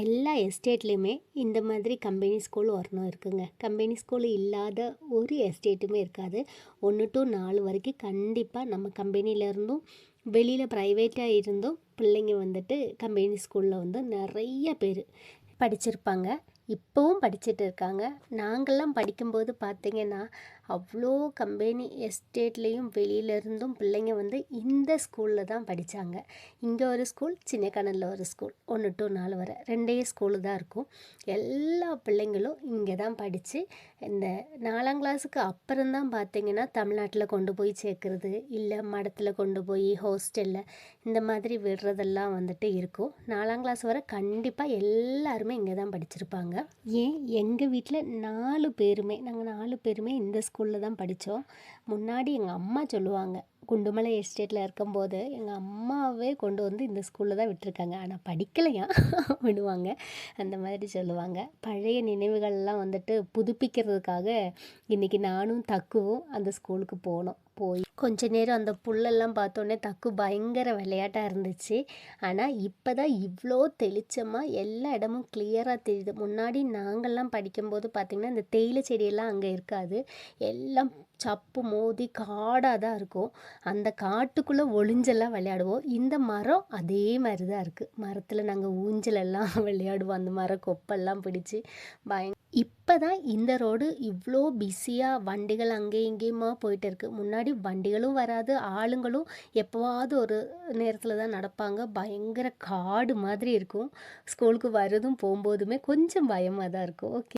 எல்லா எஸ்டேட்லேயுமே இந்த மாதிரி கம்பெனி ஸ்கூல் வரணும் இருக்குங்க. கம்பெனி ஸ்கூல் இல்லாத ஒரு எஸ்டேட்டுமே இருக்காது. ஒன்று டு நாலு வரைக்கும் கண்டிப்பாக நம்ம கம்பெனியிலேருந்தும் வெளியில் ப்ரைவேட்டாக இருந்தும் பிள்ளைங்க வந்துட்டு கம்பெனி ஸ்கூலில் வந்து நிறைய பேர் படிச்சிருப்பாங்க. இப்போவும் படிச்சுட்டு இருக்காங்க. நாங்கள்லாம் படிக்கும்போது பார்த்திங்கன்னா அவ்வளோ கம்பெனி எஸ்டேட்லேயும் வெளியிலேருந்தும் பிள்ளைங்க வந்து இந்த ஸ்கூலில் தான் படித்தாங்க இங்கே ஒரு ஸ்கூல் சின்னக்கணலில் ஒரு ஸ்கூல் ஒன்று டூ நாலு வரை. ரெண்டே ஸ்கூலு தான் இருக்கும். எல்லா பிள்ளைங்களும் இங்கே தான் படித்து இந்த நாலாம் கிளாஸுக்கு அப்புறம் தான் பார்த்திங்கன்னா தமிழ்நாட்டில் கொண்டு போய் சேர்க்குறது இல்லை மடத்தில் கொண்டு போய் ஹாஸ்டலில் இந்த மாதிரி விடுறதெல்லாம் வந்துட்டு இருக்கும். நாலாம் கிளாஸ் வரை கண்டிப்பாக எல்லாருமே இங்கே தான் படிச்சிருப்பாங்க. ஏன் எங்கள் வீட்டில் நாலு பேருமே நாங்கள் நாலு பேருமே இந்த ஸ்கூலில் தான் படித்தோம் முன்னாடி எங்கள் அம்மா சொல்லுவாங்க குண்டுமலை எஸ்டேட்டில் இருக்கும்போது எங்கள் அம்மாவே கொண்டு வந்து இந்த ஸ்கூலில் தான் விட்டுருக்காங்க. ஆனால் படிக்கலையா? விடுவாங்க. அந்த மாதிரி சொல்லுவாங்க. பழைய நினைவுகள்லாம் வந்துட்டு புதுப்பிக்கிறதுக்காக இன்றைக்கி நானும் தக்குவும் அந்த ஸ்கூலுக்கு போனோம். போய் கொஞ்ச நேரம் அந்த புல்லெல்லாம் பார்த்தோன்னே தக்கு பயங்கர விளையாட்டாக இருந்துச்சு. ஆனால் இப்போ தான் இவ்வளோ தெளிச்சமாக எல்லா இடமும் கிளியராக தெரியுது. முன்னாடி நாங்கள்லாம் படிக்கும்போது பார்த்திங்கன்னா இந்த தேயிலை செடியெல்லாம் அங்கே இருக்காது. எல்லாம் சப்பு மோதி காடாக தான் இருக்கும். அந்த காட்டுக்குள்ளே ஒளிஞ்செல்லாம் விளையாடுவோம். இந்த மரம் அதே மாதிரி தான் இருக்குது மரத்தில் நாங்கள் ஊஞ்சலெல்லாம் விளையாடுவோம். அந்த மரம் கொப்பெல்லாம் பிடிச்சி பய இப்போ தான் இந்த ரோடு இவ்வளோ பிஸியாக வண்டிகள் அங்கேயும் இங்கேயுமா போயிட்டு இருக்குது முன்னாடி வண்டிகளும் வராது. ஆளுங்களும் எப்போவாவது ஒரு நேரத்தில் தான் நடப்பாங்க. பயங்கர காடு மாதிரி இருக்கும். ஸ்கூலுக்கு வரதும் போகும்போதுமே கொஞ்சம் பயமாக தான் இருக்கும். ஓகே